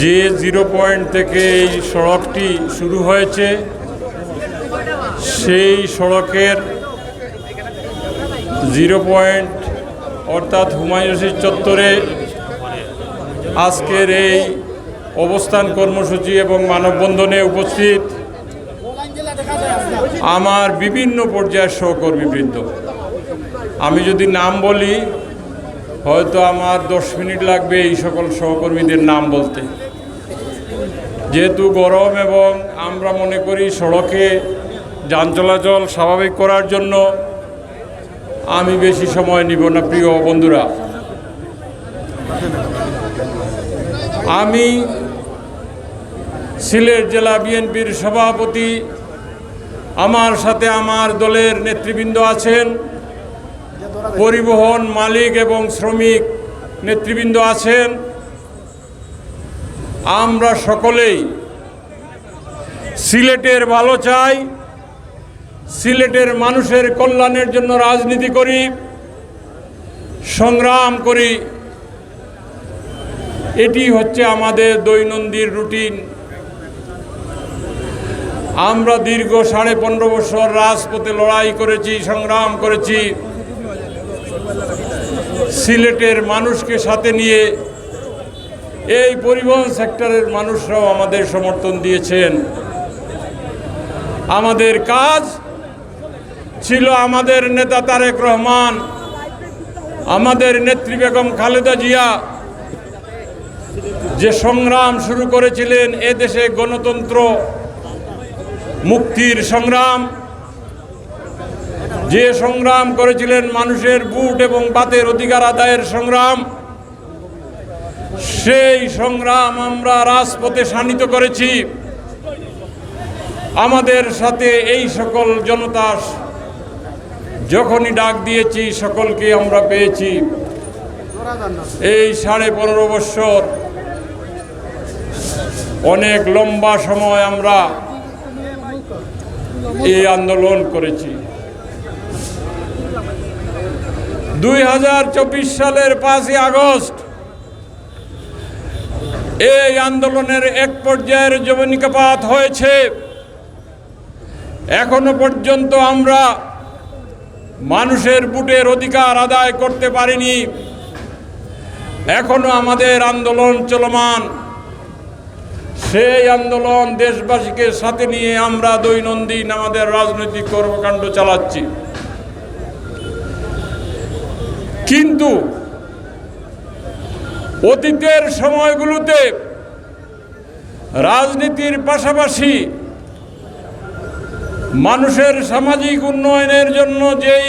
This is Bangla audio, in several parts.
যে জিরো পয়েন্ট থেকে এই সড়কটি শুরু হয়েছে, সেই সড়কের জিরো পয়েন্ট অর্থাৎ হুমায়ুন চত্বরে আজকের এই অবস্থান কর্মসূচি এবং মানববন্ধনে উপস্থিত আমার বিভিন্ন পর্যায়ের সহকর্মীবৃন্দ। আমি যদি নাম বলি, হয়তো আমার দশ মিনিট লাগবে এই সকল সহকর্মীদের নাম বলতে। যেহেতু গরম এবং আমরা মনে করি সড়কে যান চলাচল স্বাভাবিক করার জন্য আমি বেশি সময় নিব না, প্রিয় বন্ধুরা। আমি সিলেট জেলা বিএনপির সভাপতি, আমার সাথে আমার দলের নেতৃবৃন্দ আছেন, পরিবহন মালিক এবং শ্রমিক নেতৃবৃন্দ আছেন। আমরা সকলেই সিলেটের ভালো চাই, সিলেটের মানুষের কল্যাণের জন্য রাজনীতি করি, সংগ্রাম করি। এটি হচ্ছে আমাদের দৈনন্দিন রুটিন। আমরা দীর্ঘ সাড়ে পনেরো বছর রাজপথে লড়াই করেছি, সংগ্রাম করেছি। সিলেটের মানুষকে সাথে নিয়ে এই পরিবহন সেক্টরের মানুষরাও আমাদের সমর্থন দিয়েছেন। আমাদের কাজ ছিল আমাদের নেতা তারেক রহমান, আমাদের নেত্রী বেগম খালেদা জিয়া যে সংগ্রাম শুরু করেছিলেন এ দেশে গণতন্ত্র মুক্তির সংগ্রাম, যে সংগ্রাম করেছিলেন মানুষের বুট এবং বাতের অধিকার আদায়ের সংগ্রাম সেই সংগ্রাম আমরা রাজপথে শানিত করেছি। আমাদের সাথে এই সকল জনতা যখনই ডাক দিয়েছি, সকলকে আমরা পেয়েছি। এই সাড়ে পনেরো বৎসর অনেক লম্বা সময় আমরা এই আন্দোলন করেছি। দুই হাজার চব্বিশ সালের পাঁচই আগস্ট এই আন্দোলনের এক পর্যায়ের জবনিকাপাত হয়েছে। এখনও পর্যন্ত আমরা মানুষের বুটের অধিকার আদায় করতে পারিনি। এখনও আমাদের আন্দোলন চলমান। সেই আন্দোলন দেশবাসীকে সাথে নিয়ে আমরা দৈনন্দিন আমাদের রাজনৈতিক কর্মকাণ্ড চালাচ্ছি। কিন্তু অতীতের সময়গুলোতে রাজনীতির পাশাপাশি মানুষের সামাজিক উন্নয়নের জন্য যেই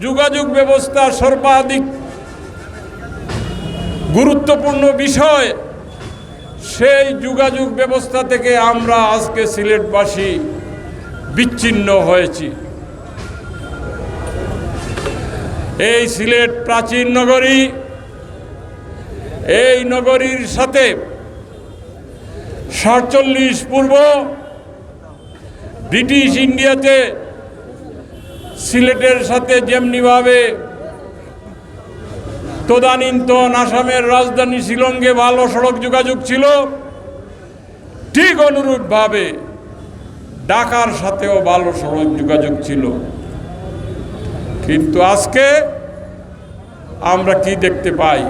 যোগাযোগ ব্যবস্থা সর্বাধিক গুরুত্বপূর্ণ বিষয়, সেই যোগাযোগ ব্যবস্থা থেকে আমরা আজকে সিলেটবাসী বিচ্ছিন্ন হয়েছি। এই সিলেট প্রাচীন নগরী এই নগরীর সাথে সাতচল্লিশ পূর্ব ব্রিটিশ ইন্ডিয়াতে সিলেটের সাথে যেমনিভাবে তদানীন্তন আসামের রাজধানী শিলংয়ে ভালো সড়ক যোগাযোগ ছিল, ঠিক অনুরূপভাবে ঢাকার সাথেও ভালো সড়ক যোগাযোগ ছিল। কিন্তু আজকে আমরা কি দেখতে পাই?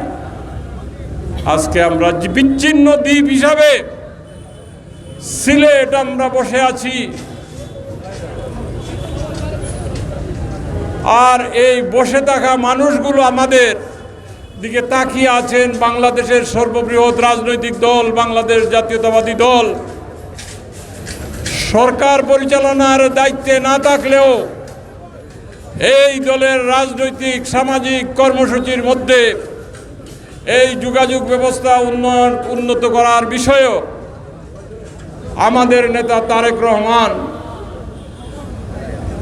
আজকে আমরা বিচ্ছিন্ন দ্বীপ হিসাবে সিলেট আমরা বসে আছি। আর এই বসে থাকা মানুষগুলো আমাদের দিকে তাকিয়ে আছেন, বাংলাদেশের সর্ববৃহৎ রাজনৈতিক দল, বাংলাদেশ জাতীয়তাবাদী দল। সরকার পরিচালনার দায়িত্বে না থাকলেও এই দলের রাজনৈতিক, সামাজিক কর্মসূচির মধ্যে এই যোগাযোগ ব্যবস্থা উন্নয়ন, উন্নত করার বিষয়েও আমাদের নেতা তারেক রহমান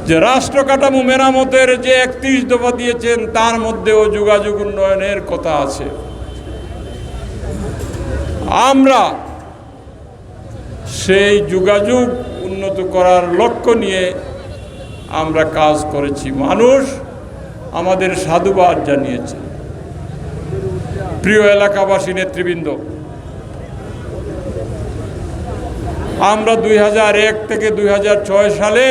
যে রাষ্ট্র কাঠামো মেরামতের যে একত্রিশ দফা দিয়েছেন, তার মধ্যেও যোগাযোগ উন্নয়নের কথা আছে। আমরা সেই যোগাযোগ উন্নত করার লক্ষ্য নিয়ে আমরা কাজ করেছি। মানুষ আমাদের সাধুবাদ জানিয়েছে প্রিয় এলাকাবাসী নেতৃবৃন্দ, আমরা দুই হাজার এক থেকে দুই হাজার ছয় সালে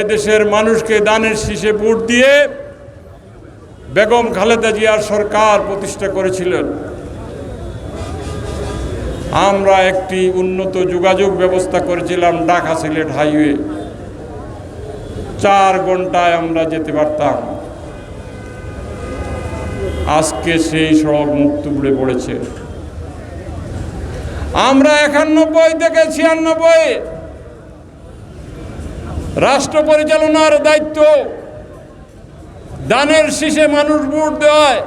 এদেশের মানুষকে দানের শীষে ভোট দিয়ে বেগম খালেদা জিয়ার সরকার প্রতিষ্ঠা করেছিলেন। আমরা একটি উন্নত যোগাযোগ ব্যবস্থা করেছিলাম ঢাকা সিলেট হাইওয়ে। চার ঘন্টায় আমরা যেতে পারতাম। আজকে সেই সড়ক মুক্ত উড়ে পড়েছে। আমরা একানব্বই থেকে ছিয়ানব্বই। রাষ্ট্র পরিচালনার দায়িত্ব। দানের শীষে মানুষ ভোট দেওয়ায়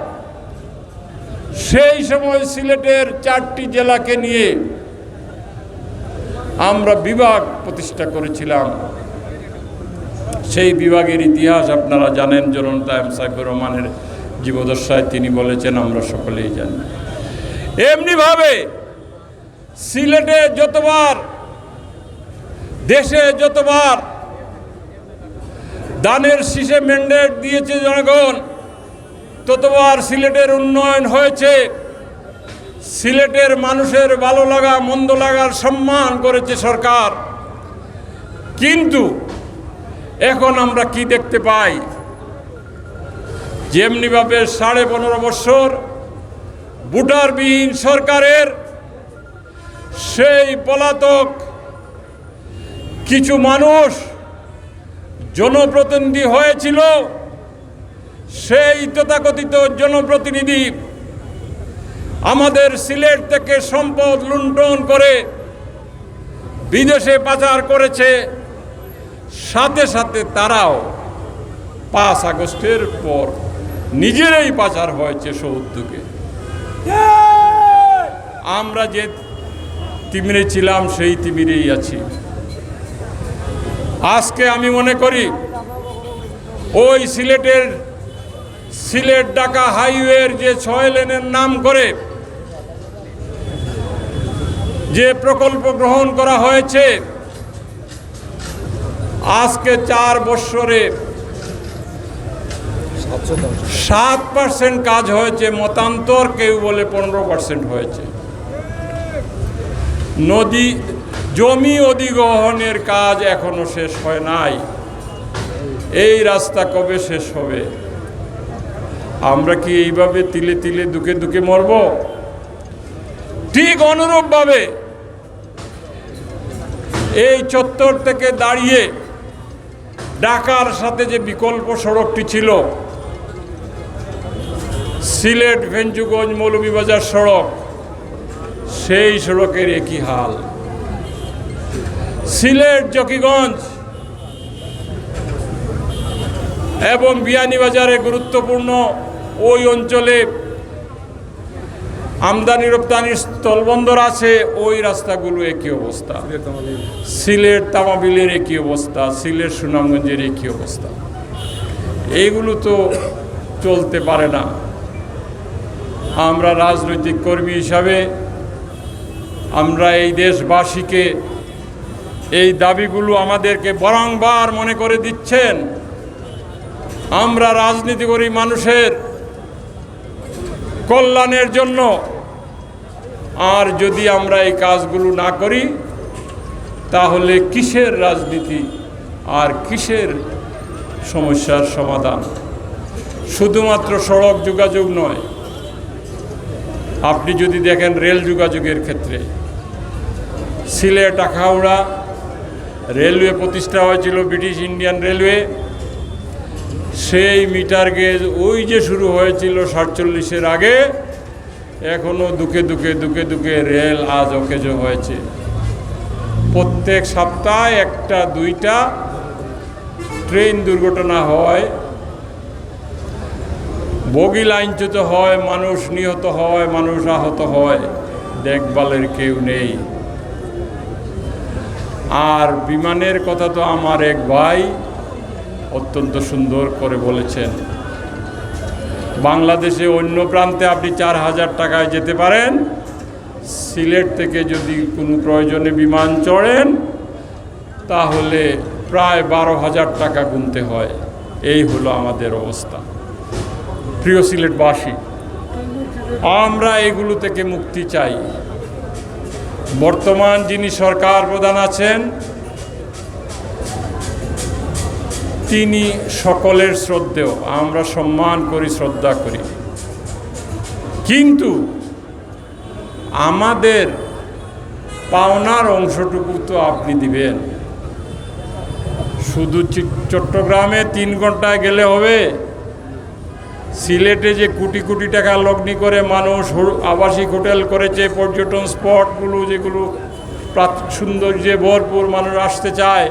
সেই সময় সিলেটের চারটি জেলাকে নিয়ে আমরা বিভাগ প্রতিষ্ঠা করেছিলাম। সেই বিভাগের ইতিহাস আপনারা জানেন জনতা এম সাইফুর রহমানের জীবদশায় তিনি বলেছেন, আমরা সকলেই জানি। এমনিভাবে সিলেটে যতবার, দেশে যতবার দানের শীষে ম্যান্ডেট দিয়েছে জনগণ, ততবার সিলেটের উন্নয়ন হয়েছে। সিলেটের মানুষের ভালো লাগা, মন্দ লাগার সম্মান করেছে সরকার। কিন্তু এখন আমরা কি দেখতে পাই? যেমনিভাবে সাড়ে পনেরো বছর ভোটারবিহীন সরকারের সেই পলাতক কিছু মানুষ জনপ্রতিনিধি হয়েছিল, সেই তথাকথিত জনপ্রতিনিধি আমাদের সিলেট থেকে সম্পদ লুণ্ঠন করে বিদেশে পাচার করেছে। সাথে সাথে তারাও পাঁচ আগস্টের পর নিজেরাই পাচার হয়েছে সৌদ্যোগে আমরা যে তিমিরে ছিলাম, সেই তিমিরেই আছি। আজকে আমি মনে করি, ওই সিলেটের, সিলেট ঢাকা হাইওয়ের যে ছয় লেনের নাম করে যে প্রকল্প গ্রহণ করা হয়েছে, আজকে চার বৎসরে সাত পার্সেন্ট কাজ হয়েছে, মতান্তর কেউ বলে পনেরো পার্সেন্ট হয়েছে। নদী, জমি অধিগ্রহণের কাজ এখনও শেষ হয় নাই। এই রাস্তা কবে শেষ হবে? আমরা কি এইভাবে তিলে তিলে দুকে দুকে মরব? ঠিক অনুরূপভাবে এই চত্বর থেকে দাঁড়িয়ে ঢাকার সাথে যে বিকল্প সড়কটি ছিল সিলেট ভেঞ্চুগঞ্জ মৌলভীবাজার সড়ক সেই সড়কের একই হাল। সিলেট জকিগঞ্জ এবং বিয়ানীবাজারে গুরুত্বপূর্ণ ওই অঞ্চলে আমদানি রপ্তানির স্থলবন্দর আছে ওই রাস্তাগুলো একই অবস্থা। সিলেট তামাবিলের একই অবস্থা সিলেট সুনামগঞ্জের একই অবস্থা। এইগুলো তো চলতে পারে না। আমরা রাজনৈতিক কর্মী হিসাবে আমরা এই দেশবাসীকে এই দাবিগুলো আমাদেরকে বরংবার মনে করে দিচ্ছেন। আমরা রাজনীতি করি মানুষের কল্যাণের জন্য। আর যদি আমরা এই কাজগুলো না করি, তাহলে কিসের রাজনীতি আর কিসের সমস্যার সমাধান? শুধুমাত্র সড়ক যোগাযোগ নয় আপনি যদি দেখেন রেল যোগাযোগের ক্ষেত্রে সিলেট আখাউড়া রেলওয়ে প্রতিষ্ঠা হয়েছিল ব্রিটিশ ইন্ডিয়ান রেলওয়ে, সেই মিটার গেজ ওই যে শুরু হয়েছিল সাতচল্লিশের আগে এখনও দুকে দুকে দুকে দুকে রেল আজ অকেজ হয়েছে। প্রত্যেক সপ্তাহে একটা দুইটা ট্রেন দুর্ঘটনা হয় বগি লাইনচ্যুত হয়, মানুষ নিহত হয়, মানুষ আহত হয়, দেখভালের কেউ নেই। আর বিমানের কথা তো আমার এক ভাই অত্যন্ত সুন্দর করে বলেছেন, বাংলাদেশে অন্য প্রান্তে আপনি চার হাজার টাকায় যেতে পারেন, সিলেট থেকে যদি কোনো প্রয়োজনে বিমান চড়েন, তাহলে প্রায় বারো হাজার টাকা গুনতে হয়। এই হলো আমাদের অবস্থা। প্রিয় সিলেটবাসী, আমরা এগুলো থেকে মুক্তি চাই। বর্তমান যিনি সরকার প্রধান আছেন, তিনি সকলের শ্রদ্ধেয়। আমরা সম্মান করি, শ্রদ্ধা করি। কিন্তু আমাদের পাওনার অংশটুকু তো আপনি দিবেন। শুধু চট্টগ্রামে তিন ঘন্টায় গেলে হবে। সিলেটে যে কোটি কোটি টাকা লগ্নি করে মানুষ আবাসিক হোটেল করেছে, পর্যটন স্পটগুলো যেগুলো সৌন্দর্যে ভরপুর মানুষ আসতে চায়,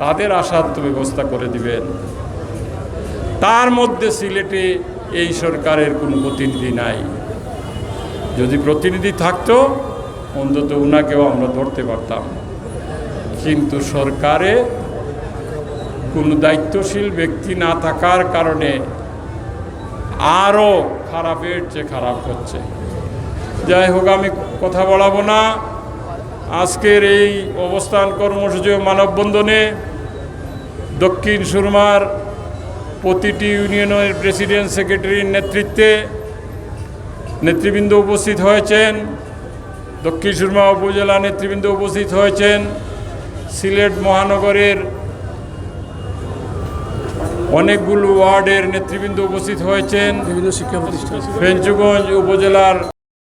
তাদের আসার তো ব্যবস্থা করে দিবেন। তার মধ্যে সিলেটে এই সরকারের কোনো প্রতিনিধি নাই। যদি প্রতিনিধি থাকতো, অন্তত উনাকেও আমরা ধরতে পারতাম। কিন্তু সরকারে কোনো দায়িত্বশীল ব্যক্তি না থাকার কারণে আরও খারাপের চেয়ে খারাপ হচ্ছে। যাই হোক, আমি কথা বলাবো না। আজকের এই অবস্থান কর্মসূচি মানববন্ধনে দক্ষিণ সুরমার প্রতিটি ইউনিয়নের প্রেসিডেন্ট সেক্রেটারির নেতৃত্বে নেতৃবৃন্দ উপস্থিত হয়েছেন, দক্ষিণ সুরমা উপজেলা নেতৃবৃন্দ উপস্থিত হয়েছেন, সিলেট মহানগরের অনেকগুলো ওয়ার্ডের নেতৃবৃন্দ উপস্থিত হয়েছেন। বিভিন্ন শিক্ষা প্রতিষ্ঠান। ফেঞ্চুগঞ্জ উপজেলার